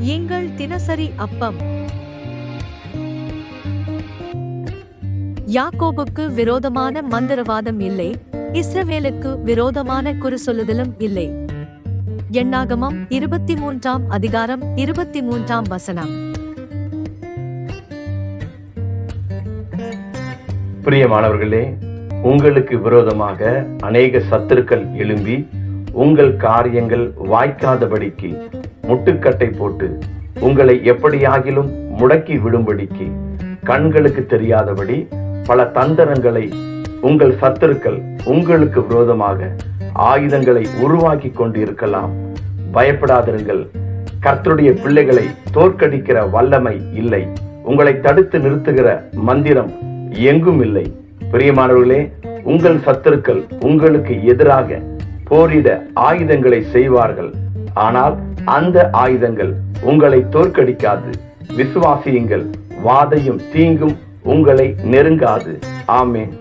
எங்கள் தினசரி அப்பம். யாக்கோபுக்கு விரோதமான மந்திரவாதம் இல்லை. இஸ்ரவேலுக்கு விரோதமான குறிசொல்லுதலும் இல்லை. எண்ணாகமம் இருபத்தி மூன்றாம் அதிகாரம் இருபத்தி மூன்றாம் வசனம் பிரியமானவர்களே உங்களுக்கு விரோதமாக அநேக சத்துருக்கள் எழும்பி உங்கள் காரியங்கள் வாய்க்காதபடிக்கு முட்டுக்கட்டை போட்டு உங்களை எப்படியாகிலும் முடக்கி விடும்படிக்கு கண்களுக்கு தெரியாதபடி பல தந்திரங்களை உங்கள் சத்துருக்கள் உங்களுக்கு விரோதமாக ஆயுதங்களை உருவாக்கி கொண்டு இருக்கலாம் பயப்படாதிருங்கள். கர்த்தருடைய பிள்ளைகளை தோற்கடிக்கிற வல்லமை இல்லை. உங்களை தடுத்து நிறுத்துகிற மந்திரம் எங்கும் இல்லை. பிரியமானவர்களே உங்கள் சத்துருக்கள் உங்களுக்கு எதிராக போரிட ஆயுதங்களை செய்வார்கள். ஆனால் அந்த ஆயுதங்கள் உங்களை தோற்கடிக்காது. விசுவாசியுங்கள் வாதையும் தீங்கும் உங்களை நெருங்காது. ஆமேன்.